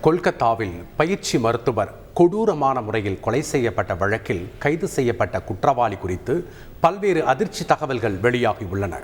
கொல்கத்தாவில் பயிற்சி மருத்துவர் கொடூரமான முறையில் கொலை செய்யப்பட்ட வழக்கில் கைது செய்யப்பட்ட குற்றவாளி குறித்து பல்வேறு அதிர்ச்சி தகவல்கள் வெளியாகியுள்ளன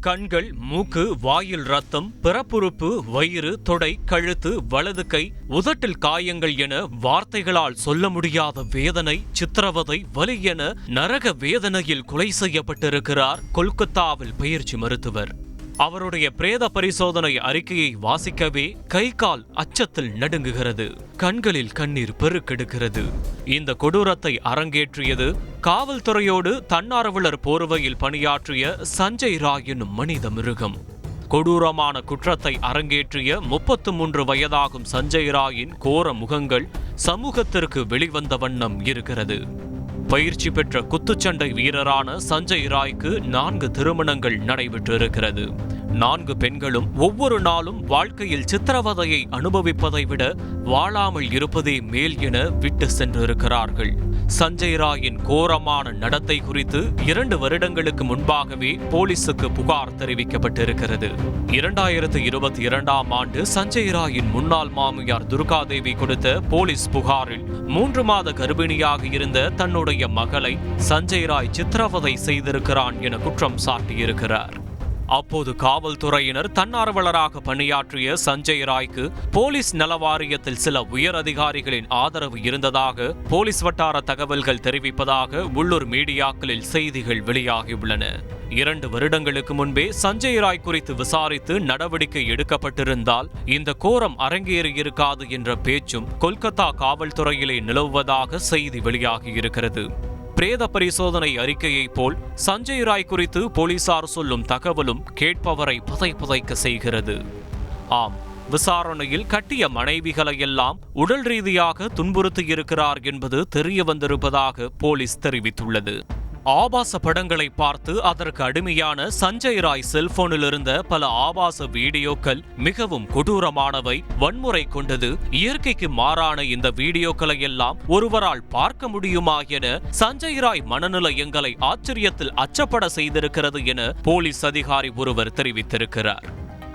கண்கள் மூக்கு வாயில் ரத்தம் பிறப்புறுப்பு வயிறு தொடை கழுத்து வலது கை உதட்டில் காயங்கள் என வார்த்தைகளால் சொல்ல முடியாத வேதனை சித்திரவதை வலி என நரக வேதனையில் கொலை செய்யப்பட்டிருக்கிறார் கொல்கத்தாவில் பயிற்சி மருத்துவர். அவருடைய பிரேத பரிசோதனை அறிக்கையை வாசிக்கவே கை கால் அச்சத்தில் நடுங்குகிறது. கண்களில் கண்ணீர் பெருக்கெடுக்கிறது. இந்த கொடூரத்தை அரங்கேற்றியது காவல்துறையோடு தன்னார்வலர் போர்வையில் பணியாற்றிய சஞ்சய் ராய் என்னும் மனித மிருகம். கொடூரமான குற்றத்தை அரங்கேற்றிய முப்பத்து மூன்று வயதாகும் சஞ்சய் ராயின் கோர முகங்கள் சமூகத்திற்கு வெளிவந்த வண்ணம் இருக்கிறது. பயிற்சி பெற்ற குத்துச்சண்டை வீரரான சஞ்சய் ராய்க்கு நான்கு திருமணங்கள் நடைபெற்றிருக்கிறது. நான்கு பெண்களும் ஒவ்வொரு நாளும் வாழ்க்கையில் சித்திரவதையை அனுபவிப்பதை விட வாழாமல் இருப்பதே மேல் என விட்டு சென்றிருக்கிறார்கள். சஞ்சய் ராயின் கோரமான நடத்தை குறித்து இரண்டு வருடங்களுக்கு முன்பாகவே போலீசுக்கு புகார் தெரிவிக்கப்பட்டிருக்கிறது. இரண்டாயிரத்து இருபத்தி இரண்டாம் ஆண்டு சஞ்சய் ராயின் முன்னாள் மாமியார் துர்காதேவி கொடுத்த போலீஸ் புகாரில் மூன்று மாத கர்ப்பிணியாக இருந்த தன்னுடைய மகளை சஞ்சய் ராய் சித்திரவதை செய்திருக்கிறான் என குற்றம் சாட்டியிருக்கிறார். அப்போது காவல்துறையினர் தன்னார்வலராக பணியாற்றிய சஞ்சய் ராய்க்கு போலீஸ் நலவாரியத்தில் சில உயர் அதிகாரிகளின் ஆதரவு இருந்ததாக போலீஸ் வட்டார தகவல்கள் தெரிவிப்பதாக உள்ளூர் மீடியாக்களில் செய்திகள் வெளியாகியுள்ளன. இரண்டு வருடங்களுக்கு முன்பே சஞ்சய் ராய் குறித்து விசாரித்து நடவடிக்கை எடுக்கப்பட்டிருந்தால் இந்த கோரம் அரங்கேறியிருக்காது என்ற பேச்சும் கொல்கத்தா காவல்துறையிலே நிலவுவதாக செய்தி வெளியாகியிருக்கிறது. பிரேத பரிசோதனை அறிக்கையைப் போல் சஞ்சய் ராய் குறித்து போலீசார் சொல்லும் தகவலும் கேட்பவரை புதை புதைக்க செய்கிறது. ஆம் விசாரணையில் கட்டிய மனைவிகளையெல்லாம் உடல் ரீதியாக துன்புறுத்தியிருக்கிறார் என்பது தெரிய வந்திருப்பதாக போலீஸ் தெரிவித்துள்ளது. ஆபாச படங்களை பார்த்து அதற்கு அடிமையான சஞ்சய் ராய் செல்போனில் இருந்த பல ஆபாச வீடியோக்கள் மிகவும் கொடூரமானவை வன்முறை கொண்டது. இயற்கைக்கு மாறான இந்த வீடியோக்களை எல்லாம் ஒருவரால் பார்க்க முடியுமா என சஞ்சய் ராய் மனநிலை எங்களை ஆச்சரியத்தில் அச்சப்பட செய்திருக்கிறது என போலீஸ் அதிகாரி ஒருவர் தெரிவித்திருக்கிறார்.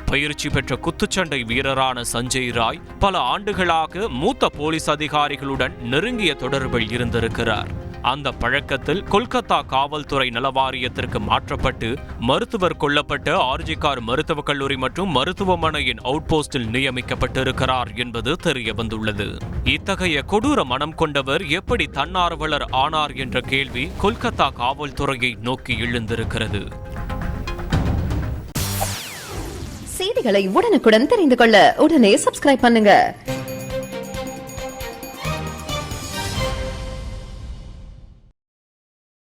பயிற்சி பெற்ற குத்துச்சண்டை வீரரான சஞ்சய் ராய் பல ஆண்டுகளாக மூத்த போலீஸ் அதிகாரிகளுடன் நெருங்கிய தொடர்பில் இருந்திருக்கிறார். அந்த பழக்கத்தில் கொல்கத்தா காவல்துறை நலவாரியத்திற்கு மாற்றப்பட்டு மருத்துவர் கொல்லப்பட்ட ஆர்ஜிகார் மருத்துவக் கல்லூரி மற்றும் மருத்துவமனையின் அவுட்போஸ்டில் நியமிக்கப்பட்டிருக்கிறார் என்பது தெரிய வந்துள்ளது இத்தகைய கொடூர மனம் கொண்டவர் எப்படி தன்னார்வலர் ஆனார் என்ற கேள்வி கொல்கத்தா காவல்துறையை நோக்கி எழுந்திருக்கிறது. செய்திகளை உடனுக்குடன் தெரிந்து கொள்ள உடனே சப்ஸ்கிரைப் பண்ணுங்க.